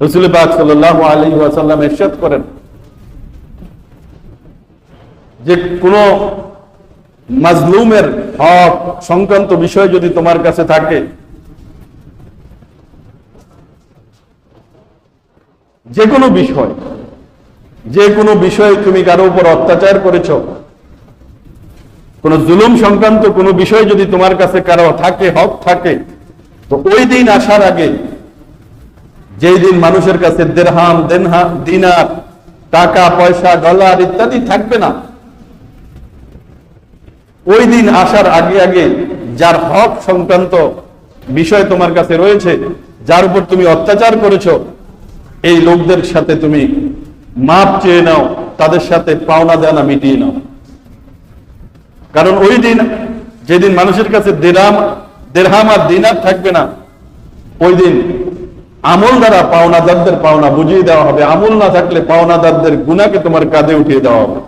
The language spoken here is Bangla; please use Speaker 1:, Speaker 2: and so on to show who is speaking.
Speaker 1: রসুল করেন যে কোন মাজলুমের হক সংক্রান্ত বিষয় যদি তোমার কাছে থাকে, যে কোনো বিষয়, যে কোনো বিষয়ে তুমি কারও উপর অত্যাচার করেছ, কোন জুলুম সংক্রান্ত কোনো বিষয় যদি তোমার কাছে কারও থাকে, হক থাকে, তো ওই দিন আসার আগে যেই দিন মানুষের কাছে দেড়হাম, দেনহা, দিনার, টাকা, পয়সা, ডলার ইত্যাদি থাকবে না। ওই দিন আসার আগে আগে যার হক সংক্রান্ত বিষয় তোমার কাছে রয়েছে, যার উপর তুমি অত্যাচার করেছ, এই লোকদের সাথে তুমি মাপ চেয়ে নাও, তাদের সাথে পাওনা দেনা মিটিয়ে নাও। কারণ ওই দিন যেদিন মানুষের কাছে দেরাম দেড়হাম আর দিনার থাকবে না, ওই দিন আমল দ্বারা পাওনাদারদের পাওনা বুঝিয়ে দেওয়া হবে আমল না থাকলে পাওনাদারদের গুণাকে তোমার কাঁধে উঠিয়ে দেওয়া হবে